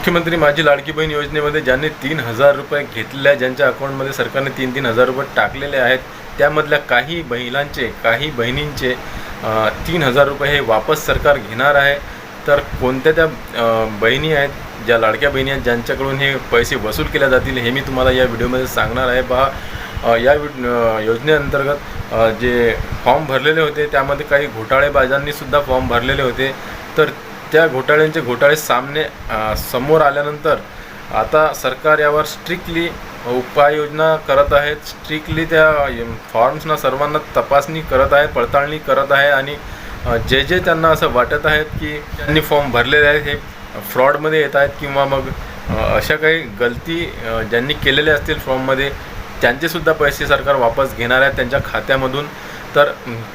मुख्यमंत्री माझी लाडकी बहीण योजनेमध्ये ज्यांनी तीन हजार रुपये घेतलेल्या आहेत ज्यांच्या अकाउंटमध्ये सरकारने तीन तीन हजार रुपये टाकलेले आहेत त्यामधल्या काही महिलांचे काही बहिणींचे तीन हजार रुपये हे वापस सरकार घेणार आहे. तर कोणत्या त्या बहिणी आहेत ज्या लाडक्या बहिणी आहेत ज्यांच्याकडून हे पैसे वसूल केल्या जातील हे मी तुम्हाला या व्हिडिओमध्ये सांगणार आहे. पहा या योजनेअंतर्गत जे फॉर्म भरलेले होते त्यामध्ये काही घोटाळेबाजांनीसुद्धा फॉर्म भरलेले होते. तर त्या घोटाळ्यांचे घोटाळे सामने समोर आल्यानंतर आता सरकार यावर स्ट्रिक्टली उपाययोजना करत आहेत स्ट्रिक्टली त्या फॉर्म्सना सर्वांना तपासणी करत आहे पडताळणी करत आहे आणि जे जे त्यांना असं वाटत आहेत की त्यांनी फॉर्म भरलेले आहेत हे फ्रॉडमध्ये येत आहेत किंवा मग अशा काही गलती ज्यांनी केलेल्या असतील फॉर्ममध्ये त्यांचेसुद्धा पैसे सरकार वापस घेणार आहे. त्यांच्या खात्यामधून तर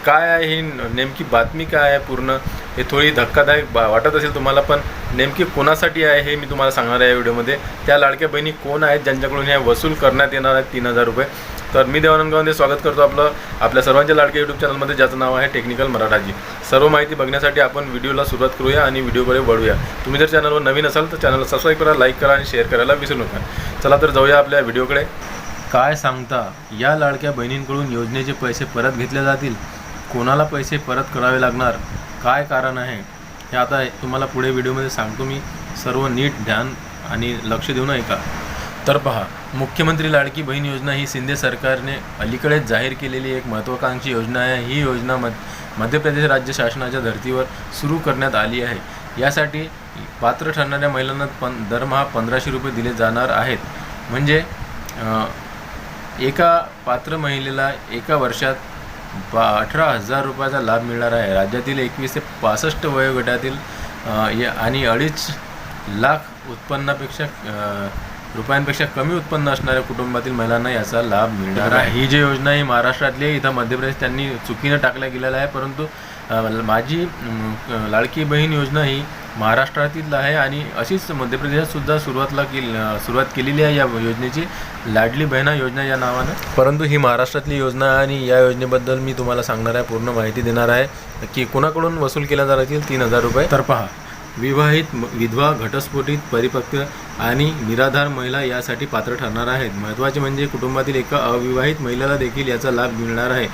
काय आहे ही नेमकी बातमी काय आहे पूर्ण? हे थोडी धक्कादायक बा वाटत असेल तुम्हाला पण नेमकी कोणासाठी आहे हे मी तुम्हाला सांगणार आहे या व्हिडिओमध्ये. त्या लाडक्या बहिणी कोण आहेत? ज्यांच्याकडून हे वसूल करण्यात येणार आहेत तीन हजार रुपये. तर मी देवानंद गावंदे स्वागत करतो आपलं आपल्या सर्वांच्या लाडक्या यूट्यूब चॅनलमध्ये ज्याचं नाव आहे टेक्निकल मराठाजी सर्व माहिती बघण्यासाठी आपण व्हिडिओला सुरुवात करूया आणि व्हिडिओकडे वळूया. तुम्ही जर चॅनलवर नवीन असाल तर चॅनलला सबस्क्राईब करा लाईक करा आणि शेअर करायला विसरू नका. चला तर जाऊया आपल्या व्हिडिओकडे. काय सांगता? या लाडक्या बहिणींकडून योजनेचे पैसे परत घेतले जातील? कोणाला पैसे परत करावे लागणार? काय कारण आहे? हे आता तुम्हाला पुढे व्हिडिओमध्ये सांगतो मी. सर्व नीट ध्यान आणि लक्ष देऊन ऐका. तर पहा मुख्यमंत्री लाडकी बहीण योजना ही शिंदे सरकारने अलीकडेच जाहीर केलेली एक महत्त्वाकांक्षी योजना आहे. ही योजना मध मध्य प्रदेश राज्य शासनाच्या धर्तीवर सुरू करण्यात आली आहे. यासाठी पात्र ठरणाऱ्या महिलांना पन दरमहा पंधराशे रुपये दिले जाणार आहेत. म्हणजे एका पात्र महिलेला एका वर्षात बा अठरा हजार रुपयाचा लाभ मिळणार आहे. राज्यातील एकवीस ते पासष्ट वयोगटातील या आणि अडीच लाख उत्पन्नापेक्षा रुपयांपेक्षा कमी उत्पन्न असणाऱ्या कुटुंबातील महिलांना याचा लाभ मिळणार आहे. ही जी योजना ही महाराष्ट्रातली आहे इथं मध्य प्रदेश त्यांनी चुकीनं टाकल्या गेलेला आहे परंतु माझी लाडकी बहीण योजना ही महाराष्ट्रातील आहे आणि अशीच मध्य प्रदेशातसुद्धा सुरुवातला केली सुरुवात केलेली आहे या योजनेची. लाडली बहिणा योजना या नावानं. परंतु ही महाराष्ट्रातली योजना आहे आणि या योजनेबद्दल मी तुम्हाला सांगणार आहे पूर्ण माहिती देणार आहे. की कोणाकडून वसूल केल्या जातील तीन हजार रुपये. तर पहा विवाहित विधवा घटस्फोटित परिपक्व आणि निराधार महिला यासाठी पात्र ठरणार आहेत. महत्त्वाचे म्हणजे कुटुंबातील एका अविवाहित महिलेला देखील याचा लाभ मिळणार आहे.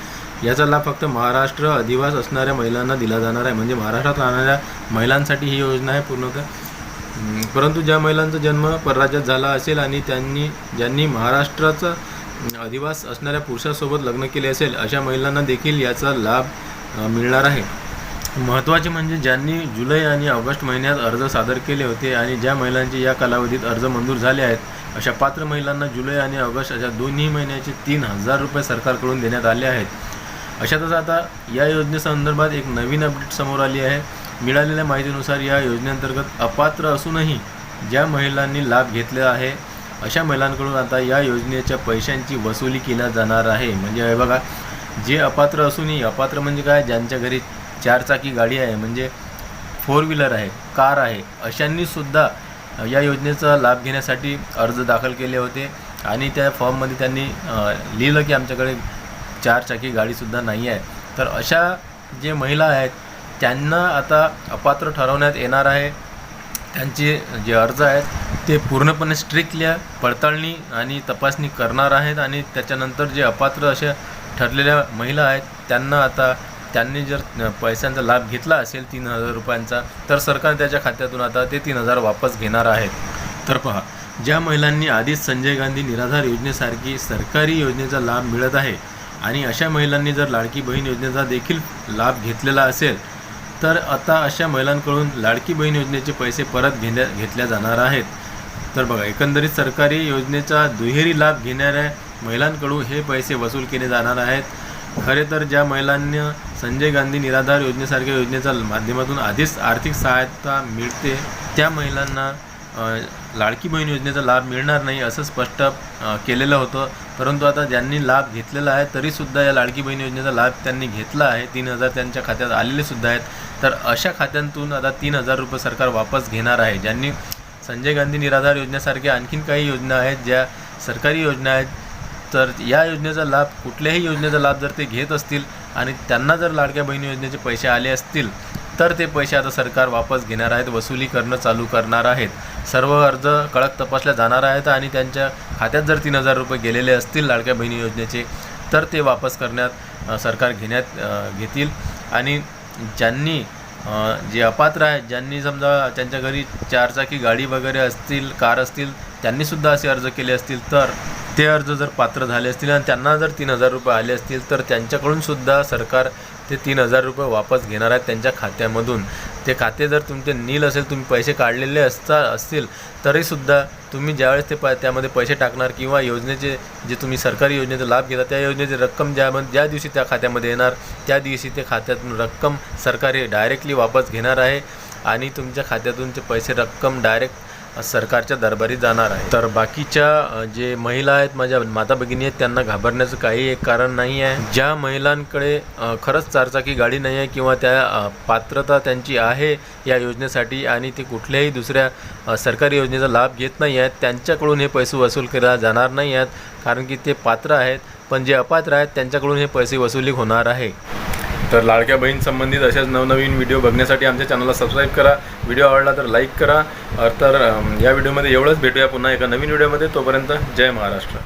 याचा लाभ फक्त महाराष्ट्र अधिवास असणाऱ्या महिलांना दिला जाणार आहे. म्हणजे महाराष्ट्रात राहणाऱ्या महिलांसाठी ही योजना आहे पूर्णतः परंतु ज्या महिलांचा जन्म परराज्यात झाला असेल आणि त्यांनी ज्यांनी महाराष्ट्राचा अधिवास असणाऱ्या पुरुषासोबत लग्न केले असेल अशा महिलांना देखील याचा लाभ मिळणार आहे. महत्त्वाचे म्हणजे ज्यांनी जुलै आणि ऑगस्ट महिन्यात अर्ज सादर केले होते आणि ज्या महिलांचे या कालावधीत अर्ज मंजूर झाले आहेत अशा पात्र महिलांना जुलै आणि ऑगस्ट अशा दोन्ही महिन्याचे तीन हजार रुपये सरकारकडून देण्यात आले आहेत. अशातच आता या योजनेसंदर्भात एक नवीन अपडेट समोर आली आहे. मिळालेल्या माहितीनुसार या योजनेअंतर्गत अपात्र असूनही ज्या महिलांनी लाभ घेतला आहे अशा महिलांकडून आता या योजनेच्या पैशांची वसुली केल्या जाणार आहे. म्हणजे हे बघा जे अपात्र असूनही अपात्र म्हणजे काय? ज्यांच्या घरी चारचाकी गाडी आहे म्हणजे फोर व्हीलर आहे कार आहे अशांनीसुद्धा या योजनेचा लाभ घेण्यासाठी अर्ज दाखल केले होते. आणि त्या फॉर्ममध्ये त्यांनी लिहिलं की आमच्याकडे चारचाकी गाडीसुद्धा नाही आहे. तर अशा जे महिला आहेत त्यांना आता अपात्र ठरवण्यात येणार आहे. त्यांचे जे अर्ज आहेत ते पूर्णपणे स्ट्रिक्टल्या पडताळणी आणि तपासणी करणार आहेत आणि त्याच्यानंतर जे अपात्र अशा ठरलेल्या महिला आहेत त्यांना आता त्यांनी जर पैशांचा लाभ घेतला असेल तीन हजार रुपयांचा तर सरकार त्याच्या खात्यातून आता ते तीन हजार वापस घेणार आहेत तर पहा ज्या महिलांनी आधीच संजय गांधी निराधार योजनेसारखी सरकारी योजनेचा लाभ मिळत आहे आणि अशा महिलांनी जर लाडकी बहीण योजनेचा देखील लाभ घेतलेला असेल तर आता अशा महिलांकडून लाडकी बहीण योजनेचे पैसे परत घेण्या घेतल्या जाणार आहेत. तर बघा एकंदरीत सरकारी योजनेचा दुहेरी लाभ घेणाऱ्या महिलांकडून हे पैसे वसूल केले जाणार आहेत. खरे तर ज्या महिलांना संजय गांधी निराधार योजनेसारख्या योजनेच्या माध्यमातून आधीच आर्थिक सहायता मिळते त्या महिलांना लाडकी बहीण योजनेचा लाभ मिळणार नाही असं स्पष्ट केलेलं होतं. परंतु आता ज्यांनी लाभ घेतलेला आहे तरीसुद्धा या लाडकी बहीण योजनेचा लाभ त्यांनी घेतला आहे. तीन हजार त्यांच्या खात्यात आलेले सुद्धा आहेत. तर अशा खात्यांतून आता तीन हजार रुपये सरकार वापस घेणार आहे. ज्यांनी संजय गांधी निराधार योजनेसारख्या आणखीन काही योजना आहेत ज्या सरकारी योजना आहेत तर या योजनेचा लाभ कुठल्याही योजनेचा लाभ जर ते घेत असतील आणि त्यांना जर लाडक्या बहिणी योजनेचे पैसे आले असतील तर ते पैसे आता सरकार वापस घेणार आहेत वसुली करणं चालू करणार आहेत. सर्व अर्ज कळक तपासल्या जाणार आहेत आणि त्यांच्या खात्यात जर तीन हजार रुपये गेलेले असतील लाडक्या बहिणी योजनेचे तर ते वापस करण्यात सरकार घेण्यात घेतील. आणि ज्यांनी जे अपात्र आहेत ज्यांनी समजा त्यांच्या घरी चारचाकी गाडी वगैरे असतील कार असतील त्यांनीसुद्धा असे अर्ज केले असतील तर ते अर्ज जर पात्र झाले असतील आणि त्यांना जर तीन हजार रुपये आले असतील तर त्यांच्याकडूनसुद्धा सरकार ते तीन हजार रुपये वापस घेणार आहेत त्यांच्या खात्यामधून. ते खाते जर तुमचे नील असेल तुम्ही पैसे काढलेले असता असतील तरीसुद्धा तुम्ही ज्यावेळेस ते प त्यामध्ये पैसे टाकणार किंवा योजनेचे जे तुम्ही सरकारी योजनेचा लाभ घेता त्या योजनेची रक्कम ज्याम ज्या दिवशी त्या खात्यामध्ये येणार त्या दिवशी ते खात्यातून रक्कम सरकार हे डायरेक्टली वापस घेणार आहे आणि तुमच्या खात्यातून ते पैसे रक्कम डायरेक्ट सरकारच्या दरबारी जाणार आहे. तर बाकीच्या जे महिला आहेत माझ्या माता भगिनी आहेत त्यांना घाबरण्याचं काही एक कारण नाही आहे. ज्या महिलांकडे खरंच चारचाकी गाडी नाही आहे किंवा त्या पात्रता त्यांची आहे या योजनेसाठी आणि ते कुठल्याही दुसऱ्या सरकारी योजनेचा लाभ घेत नाही आहेत त्यांच्याकडून हे पैसे वसूल केला जाणार नाही आहेत. कारण की ते पात्र आहेत पण जे अपात्र आहेत त्यांच्याकडून हे पैसे वसुली होणार आहे. तर लाडक्या बहीण संबंधित अशाच नवनवीन व्हिडिओ बघण्यासाठी आमच्या चॅनलला सबस्क्राईब करा. व्हिडिओ आवडला तर लाईक करा. तर या व्हिडिओमध्ये एवढंच. भेटूया पुन्हा एका नवीन व्हिडिओमध्ये तोपर्यंत जय महाराष्ट्र.